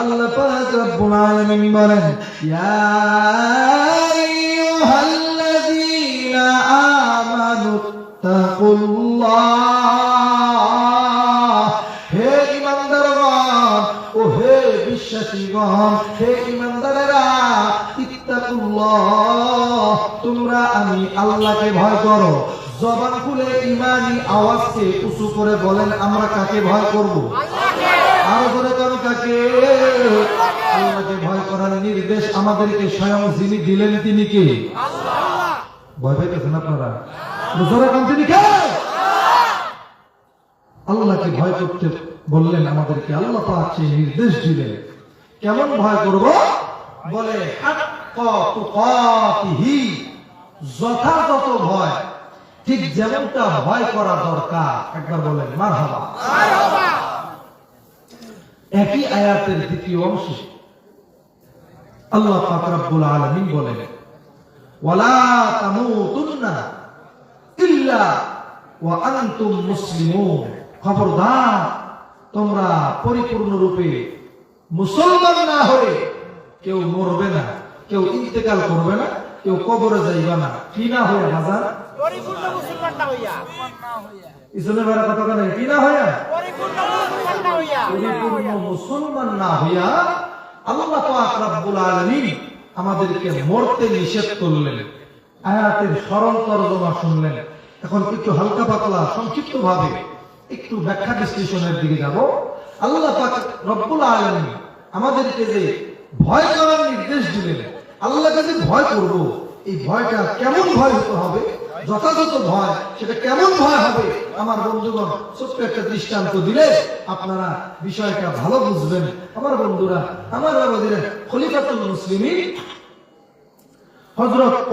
আল্লাহ পাক বলেন হে ও হে হে ইত্তাকুল্লাহ। তোমরা আমি আল্লাহকে ভয় করো। জবান খুলে ইমানি আওয়াজকে উঁচু করে বলেন, আমরা কাকে ভয় করব? আরও করো কাকে? আল্লাহকে ভয় করার নির্দেশ আমাদেরকে স্বয়ং যিনি দিলেন তিনি কে? ভয় পাইতেছেন আপনারা? আল্লাহকে ভয় করতে বললেন আমাদেরকে, আল্লাহ নির্দেশ দিলেন। কেমন ভয় করব? বলে যথাযথ ভয়, ঠিক যেমনটা ভয় করা দরকার, একবার বলেন, মারহাবা। একই আয়াতের দ্বিতীয় অংশে। আল্লাহ পাক রব্বুল আলামিন বলেন তোমরা পরিপূর্ণ রূপে মুসলমান না হয়ে কেউ মরবে না, কেউ ইন্তেকাল করবে না, কেউ কবরে যাইবা না। কি না হয়ে হাজার? পরিপূর্ণ মুসলমান না হইয়া। ইসলামের বেড়া কথা কি না হইয়া? পরিপূর্ণ মুসলমান না হইয়া। পরিপূর্ণ মুসলমান না হইয়া আল্লাহ পাক রব্বুল আলামিন আমাদেরকে মরতে নিষেধ করলেন। আয়াতের সরল তর্জমা শুনলেন। এখন একটু হালকা পাতলা সংক্ষিপ্ত ভাবে একটু ব্যাখ্যা বিশ্লেষণের দিকে যাব। আল্লাহ পাক রব্বুল আলামিন আমাদেরকে যে ভয় করার নির্দেশ দিলেন আল্লাহকে যে ভয় করব এই ভয়টা কেমন ভয় হতে হবে? যথাযথ ভয়, সেটা কেমন ভয় হবে? আমার বন্ধুগণ, ছোট্ট একটা দৃষ্টান্ত দিলে আপনারা বিষয়টা ভালো বুঝবেন। আমার বন্ধুরা, আমার আমাদের খলিফাতুল মুসলিমিন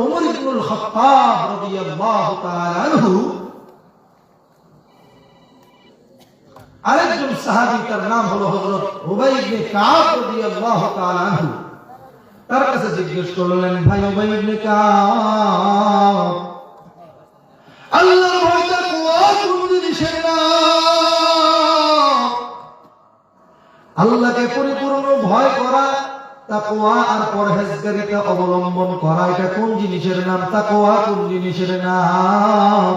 ওমর ইবনুল খাত্তাব রাদিয়াল্লাহু তাআলা আনহু, আরেকজন তার নাম হলো হযরত উবাই ইবনে কাব রাদিয়াল্লাহু তাআলা আনহু। তার কাছে জিজ্ঞেস করলেন, ভাই উবাই ইবনে কাব আল্লাহর ভয়টা কোয়া কোন জিনিসের নাম আল্লাহকে পরিপূর্ণ ভয় করা, তাকওয়া আর পরহেজগারিতা অবলম্বন করা, এটা কোন জিনিসের নাম? তাকওয়া কোন জিনিসের নাম?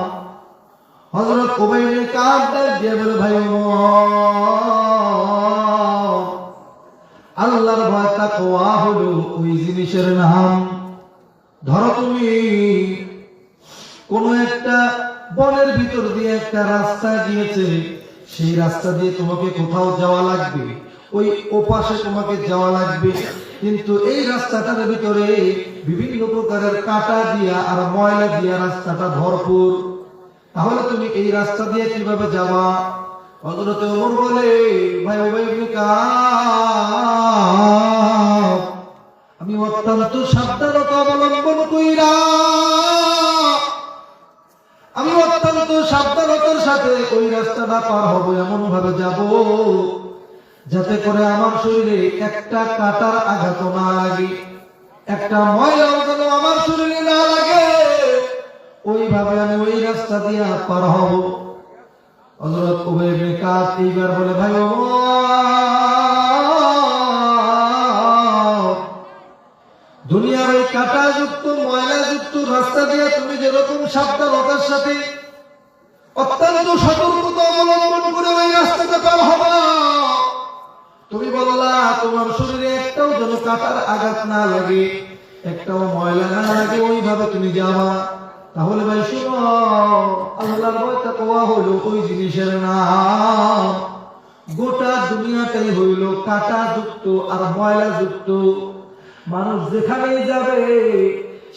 হযরত উবাইয়ে কাব ডাক দিয়ে বলে, ভাই আল্লাহর ভয় তাকওয়া হলো ওই জিনিসের নাম। ধরো তুমি কোন একটা বনের ভিতর দিয়ে একটা রাস্তা গিয়েছে, সেই রাস্তা দিয়ে তোমাকে কোথাও যাওয়া লাগবে, ওই ওপাশে তোমাকে যাওয়া লাগবে। কিন্তু এই রাস্তাটার ভিতরে বিভিন্ন প্রকারের কাটা দিয়া আর ময়লা দিয়া রাস্তাটা ভরপুর। তাহলে তুমি এই রাস্তা দিয়ে কীভাবে যাবা? হযরত ওমর বলে, ভাই ভাই আমি অত্যন্ত সাবধানতা করে আমার শরীরে একটা কাটার আঘাত না লাগে। একটা ময়লাও যেন আমার শরীরে না লাগে, ওইভাবে আমি ওই রাস্তা দিয়ে পার হব। ইবনে এইবার বলে, ভাই দুনিয়ার ওই ময়লাযুক্ত রাস্তা দিয়ে তুমি যেরকম সাবধানতার সাথে অত্যন্ত সতর্কতা অবলম্বন করে ওই রাস্তাটা পার হবা তুমি বললা, তোমার শরীরে একটাও যেন কাটার আঘাত না লাগে, একটাও ময়লা না লাগে, ওইভাবে তুমি যাবা। তাহলে ভাই শুনো, আল্লাহর ভয়টা কোয়া হলো ওই জিনিসের নাম। গোটা দুনিয়াটাই হইল কাটা যুক্ত আর ময়লা যুক্ত মানুষ যেখানেই যাবে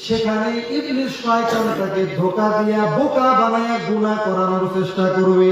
সেখানে ইবলিশ শয়তান তাকে ধোকা দিয়া বোকা বানায়া গুনাহ করানোর চেষ্টা করবে।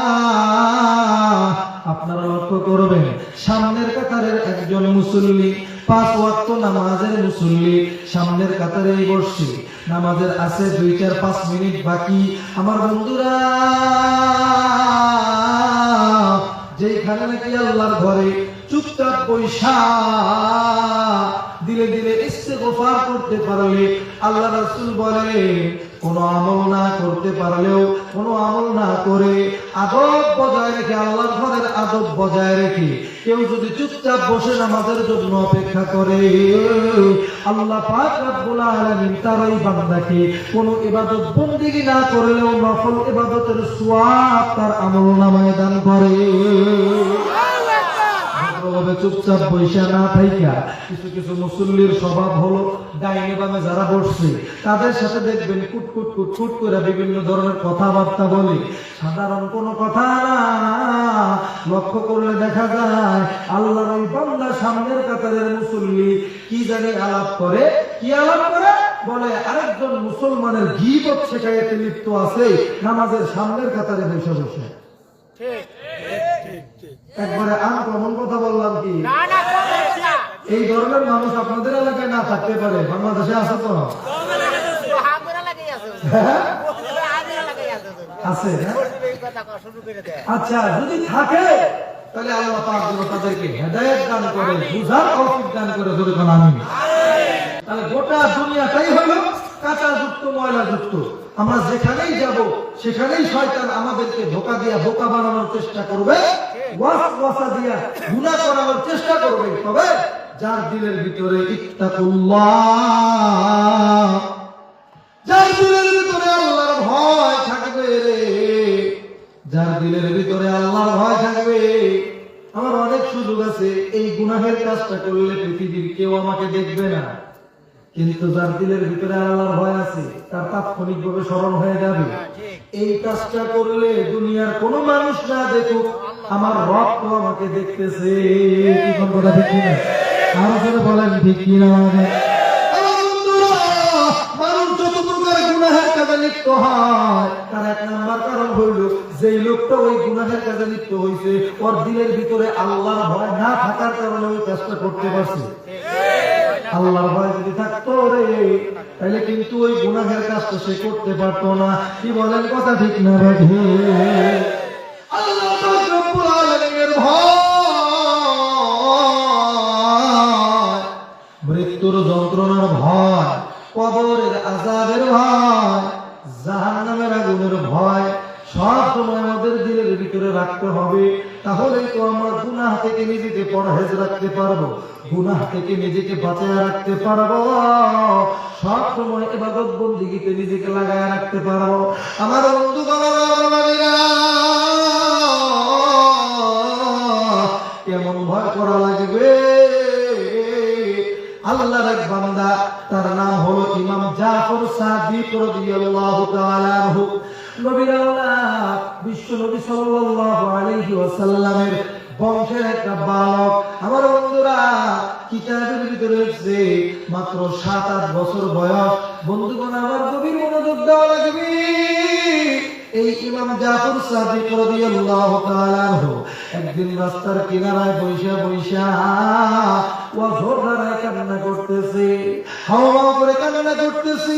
একজন মুসল্লি, পাঁচ ওয়াক্ত নামাজের মুসল্লি, সামনের কাতারে বসছে। নামাজের আছে দুই চার পাঁচ মিনিট বাকি। আমার বন্ধুরা যেখানে নাকি আল্লাহর ঘরে চুপচাপ বৈশা, দিলে দিলে ইস্তেগফার করতে পারলে আল্লাহ রাসূল বলে কোন আমল না করতে পারলেও, কোন আমল না করে আদব বজায় রেখে, আল্লাহর ঘরের আদব বজায় রেখে কেউ যদি চুপচাপ বসে নামাজের জন্য অপেক্ষা করে, আল্লাহ পাক রব্বুল আলামিন তার ওই বান্দাকে কোন ইবাদত বন্দিগি না করলেও নফল ইবাদতের সওয়াব তার আমল নামায় দান করে। চুপচাপ বৈশা না থাইকা কিছু কিছু মুসল্লির স্বভাব হলো ডাইনে বামে যারা বসছে, তাদের সাথে দেখবেন করে বিভিন্ন ধরনের কথাবার্তা বলে। সাধারণ কথা লক্ষ্য করলে দেখা যায় ওই সামনের কাতারের মুসল্লি কি জানি আলাপ করে, কি আলাপ করে? বলে, আরেকজন মুসলমানের গিবত শেখাইতে লিপ্ত আছে, নামাজের সামনের কাতারে বসে বসে। ঠিক। একবারে আনকমন কথা বললাম কি? এই ধরনের মানুষ আপনাদের এলাকায় না থাকতে পারে। বাংলাদেশে আছে তো? আছে হ্যাঁ? আচ্ছা যদি থাকে তাহলে আল্লাহ পাক যেন তাদেরকে হেদায়েত দান করে বুঝার তৌফিক দান করে যদি কোন আমি তাহলে গোটা দুনিয়াটাই হলো কাঁচা যুক্ত ময়লা যুক্ত আমরা যেখানেই যাব, সেখানেই শয়তান আমাদেরকে ধোকা দিয়া বোকা বানানোর চেষ্টা করবে, ওয়াসওয়াসা দিয়া গুনাহ করানোর চেষ্টা করবে। তবে যার দিলের ভিতরে ইত্তাকুল্লাহ, যার দিলের ভিতরে আল্লাহর ভয় থাকবে যার দিলের ভিতরে আল্লাহর ভয় থাকবে। আমার অনেক সুযোগ আছে, এই গুনাহের কাজটা করলে পৃথিবীর কেউ আমাকে দেখবে না। কিন্তু যার দিলের ভিতরে আল্লাহর ভয় আছে তার তাৎক্ষণিক ভাবে স্মরণ হয়ে যাবে। এই কাজটা করলে দুনিয়ার কোনো মানুষ না দেখুক আমার রব তো আমাকে দেখতেছে। কথা ঠিক কিনা? আরও করে বলেন ঠিক কিনা? আমার বন্ধুরা, মানুষ যত প্রকার গুনাহের কাজে লিপ্ত হয় তার এক নাম্বার কারণ হইল যেই লোকটা ওই গুনাহের কাজে লিপ্ত হয়েছে ওর দিলের ভিতরে আল্লাহর ভয় না থাকার কারণে ওই কাজটা করতে পারছে। আল্লাহর ভয় যদি থাকতো রে, তাহলে কিন্তু ওই গুনাহের কাজটা সে করতে পারতো না। কি বলেন কথা ঠিক না রাখে আল্লাহ ভয়, মৃত্যুর যন্ত্রণার ভয়, কবরের আজাবের ভয়, জাহান্নামের আগুনের ভয়, সব সময় আমাদের দিলের ভিতরে রাখতে হবে। তাহলেই তো আমরা গুনাহ থেকে নিজেকে পরহেজ রাখতে পারব, গুনাহ থেকে নিজেকে বাঁচায় রাখতে পারব, সব সময় এবাদত বন্দিগিতে নিজেকে লাগায় রাখতে পারব। আমার বন্ধু কেমন ভয় করা লাগবে? আল্লাহর এক বান্দা, তার নাম হলো ইমাম জাফর সাদিক রাদিয়াল্লাহু তাআলা আনহু। নবীর বিশ্ব নবী সাল্লাল্লাহু আলাইহি বংশের একটা বালক। আমার বন্ধুরা, কিতাবের ভিতরে রয়েছে মাত্র সাত আট বছর বয়স। বন্ধুগণ, আমার গভীর মনোযোগ দেওয়া লাগবে। এই ইমাম জাফর সাদিক রাদিয়াল্লাহু তাআলা একদিন রাস্তার কিনারায় বৈশা বৈশা ও ঝোর ধারায় কান্না করতেছে। হাওয়া করে কান্না করতেছে।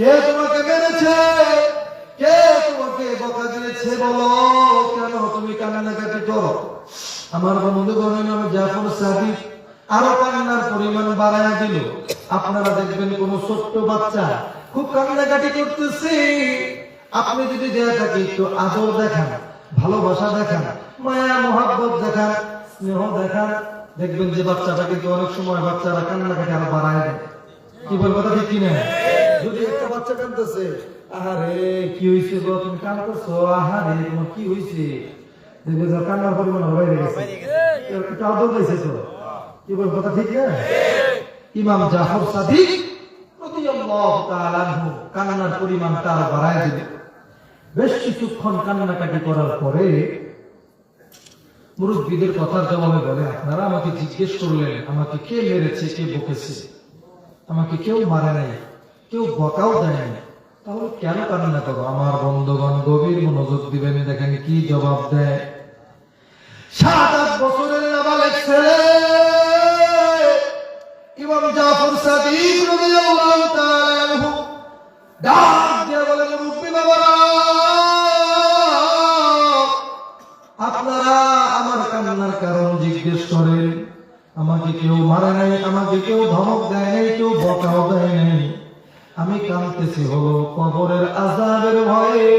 কে তোমাকে মেরেছে? কে তোমাকে বকা দিয়েছে বলো? কেন তুমি কান্নাকাটি করো আমার বন্ধু গণের নাম জাফর সাদিক। আরও কান্নার পরিমাণ বাড়ায় দিল। আপনারা দেখবেন কোন ছোট্ট বাচ্চা খুব কান্নাকাটি করতেছে। আপনি যদি দেয়া থাকে একটু আদর দেখান, ভালোবাসা দেখান, মায়া, মহাব্বত দেখান, স্নেহ দেখান, দেখবেন যে বাচ্চাটা কিন্তু অনেক সময় বাচ্চারা কান্নাকাটি আরও বাড়ায় দেয়। কি বল কথা ঠিক কিনা? যদি বাচ্চা কান্দতেছে আহারে, কি হয়েছে গো তুমি কান্দতেছো আহারে, তোমার কি হয়েছে দেখবে যে কান্নার পরিমাণ গেছে। তো। কি বল কথা ঠিক না? ইমাম জাফর সাদিক কান্নার পরিমাণ তার বাড়ায় বেশ কিছুক্ষণ কান্নাকাটি করার পরে মুরব্বীদের কথার জবাবে বলে, আপনারা আমাকে জিজ্ঞেস করলেন, আমাকে কে মেরেছে, কে বকেছে? আমাকে কেউ মারে নাই। কেউ বকাও দেয় নাই। তাহলে কেন কান্না করো? আমার বন্ধগণ গভীর মনোযোগ দিবেন দেখেন কি জবাব দেয়। সাত আট বছরের নাবালেক ছেলে ইমাম জাফর সাদিক রাদিয়াল্লাহু তাআলা ডাক দিয়ে বলে মুরব্বি বাবারা, আপনারা আমার কান্নার কারণ জিজ্ঞেস করেন। আমাকে কেউ মারে নাই, আমাকে কেউ ধমক দেয় নাই, কেউ বকাও দেয় নাই। আমি কাঁদতেছি হলো কবরের আজাবের ভয়ে,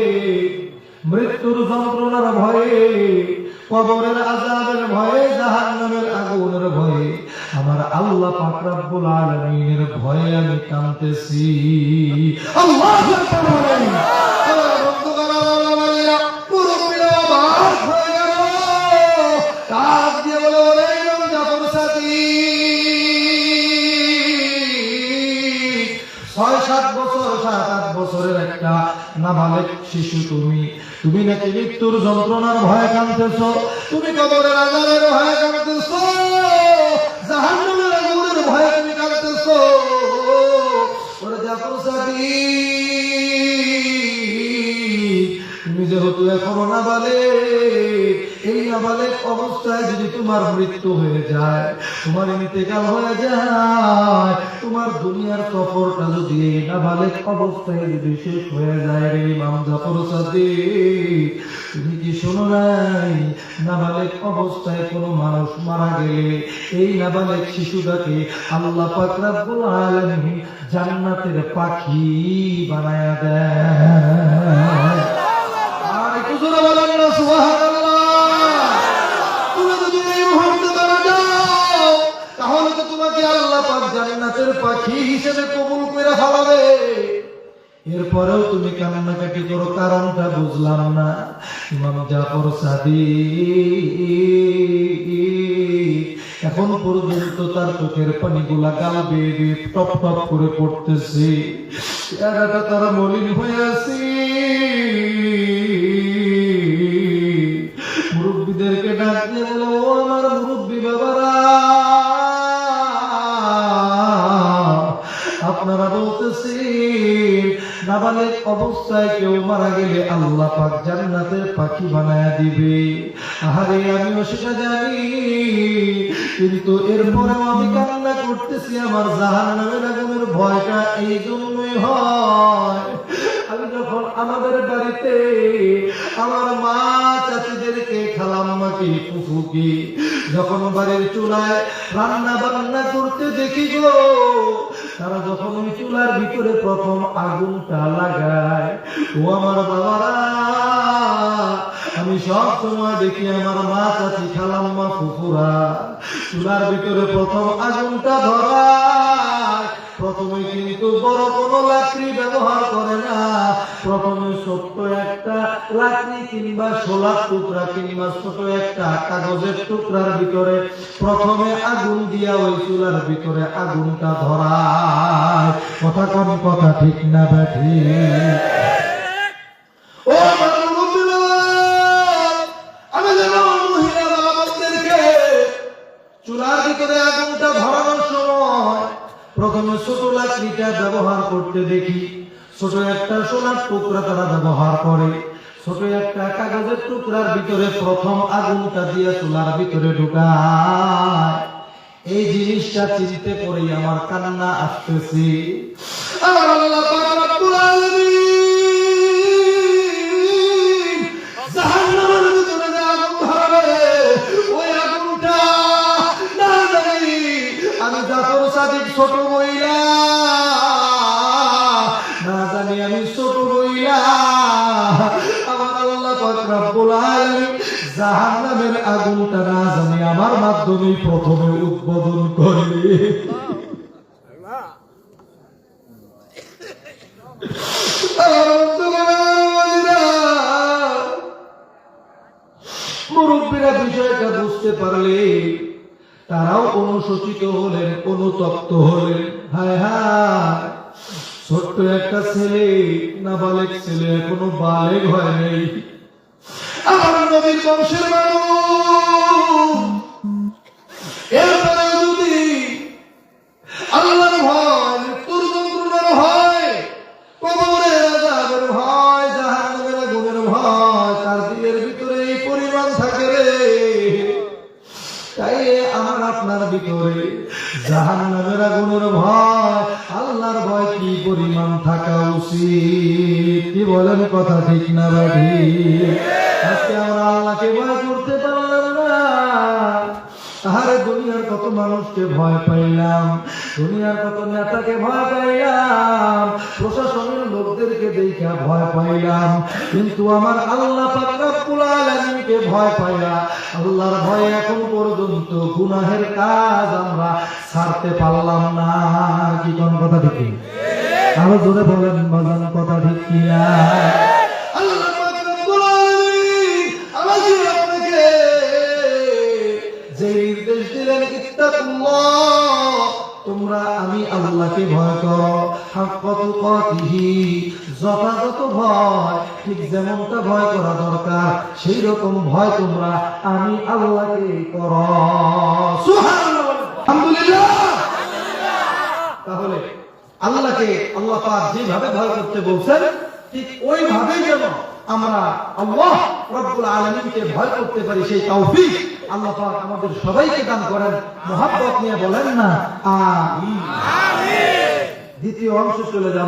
মৃত্যুর যন্ত্রণার ভয়ে, কবরের আজাবের ভয়ে, জাহান্নামের আগুনের ভয়ে, আমার আল্লাহ পাক রব্বুল আলামিনের ভয়ে আমি কাঁদতেছি। আল্লাহু আকবার! বছরের একটা নাবালেক শিশু তুমি। তুমি নাকি মৃত্যুর যন্ত্রণার ভয় কাঁদতেছ? তুমি কবরের আজারের ভয় কাঁদতেছ? জাহান্নামের আগুনের ভয় তুমি কাঁদতেছ? ওরে সাদিক তুমি যেহেতু এখনও নাবালে এই নাবালেক অবস্থায় যদি তোমার মৃত্যু হয়ে যায়, তোমার ইন্তেকাল হয়ে যায়, তোমার দুনিয়ার সফরটা যদি নাবালেক অবস্থায় যদি শেষ হয়ে যায় রে ইমাম জাফর তুমি কি শোনো নাই? নাবালেক অবস্থায় কোনো মানুষ মারা গেলে এই নাবালেক শিশুটাকে আল্লাহ পাক রব্বুল আলামিন জান্নাতের পাখি বানায়া দেয় তো তোমাকে আল্লাহ পাক জান্নাতের পাখি হিসেবে কবুল করে ফেলাবে। এরপরেও তুমি কান্নাকাটি করো, কারণটা বুঝলাম না। ইমাম জাফর সাদিক এখন পর্যন্ত তার চোখের পানিগুলা গাল বেয়ে বেয়ে টপ টপ করে পড়তেছে। চেহারাটা তারা মলিন হয়ে আছে। নাবালেক অবস্থায় কেউ মারা গেলে আল্লাহ পাক জান্নাতের পাখি বানায় দিবে। আহারে, আমিও সেটা জানি। কিন্তু এরপরেও আমি কান্না করতেছি, আমার জাহান্নামের আগুনের ভয়টা এই জন্যই হয়। আমি যখন আমাদের বাড়িতে আমার মা যখন বাড়ির চুলায় রান্না বান্না করতে দেখি গো, তারা যখন ওই চুলার ভিতরে প্রথম আগুনটা লাগায়, ও আমার বাবারা, আমি সব সময় দেখি আমার মা চাচি খালাম্মা ফুফুরা। চুলার ভিতরে প্রথম আগুনটা ধরায়। প্রথমে কিন্তু বড় কোনো লাকড়ি ব্যবহার করে না। প্রথমে ছোট্ট একটা লাকড়ি কিংবা সোলার টুকরা কিংবা ছোট একটা কাগজের টুকরার ভিতরে প্রথমে আগুন দিয়া ওই চুলার ভিতরে আগুনটা ধরায়। কথা কোন কথা ঠিক না, ব্যাঠি। প্রথমে ছোট লাকড়িটা ব্যবহার করতে দেখি। ছোট একটা সোনার টুকরা তারা ব্যবহার করে। ছোট একটা কাগজের টুকরার ভিতরে প্রথম আগুনটা দিয়ে চুলার ভিতরে ঢুকায়। এই জিনিসটা চিনতে পরেই আমার কান্না আসতেছি। আল্লাহ পাক রব্বুল আলামিন রব্বুল আগুনটা না জানি আমার মাধ্যমে প্রথমে উদ্বোধন করবে। মুরব্বীরা বিষয়টা বুঝতে পারলে, তারাও হলেন হলেন। হায় হায়, ছোট্ট একটা ছেলে না নাবালেক ছেলে, এখনও বালেগ হয় নাই। আমার নবীর বংশের মানুষ। দুনিয়ার কত মানুষকে ভয় পাইলাম, দুনিয়ার কত নেতাকে ভয় পাইলাম, প্রশাসনের লোকদেরকে দেখে ভয় পাইলাম, কিন্তু আমার আল্লাহ পাক রব্বুল ভয় পাইলা আল্লাহর ভয় এখন পর্যন্ত গুনাহের কাজ আমরা ছাড়তে পারলাম না। কি কোন কথা ঠিক আরও জোরে বলেন, বাজান, কথা ঠিক কিনা? তোমরা আমি আল্লাহকে ভয় করো। যথাযথ ভয়, ঠিক যেমনটা ভয় করা দরকার সেই রকম ভয় তোমরা আমি আল্লাহকে করো। সুবহানাল্লাহ। আলহামদুলিল্লাহ। তাহলে আল্লাহকে আল্লাহ পাক যেভাবে ভয় করতে বলছেন, ঠিক ওইভাবেই যেন আমরা আল্লাহ রব্বুল আলমিনকে ভয় করতে পারি সেই তৌফিক আল্লাহ পাক আমাদের সবাইকে দান করেন। মহাব্বত নিয়ে বলেন না আমিন। দ্বিতীয় অংশ চলে যান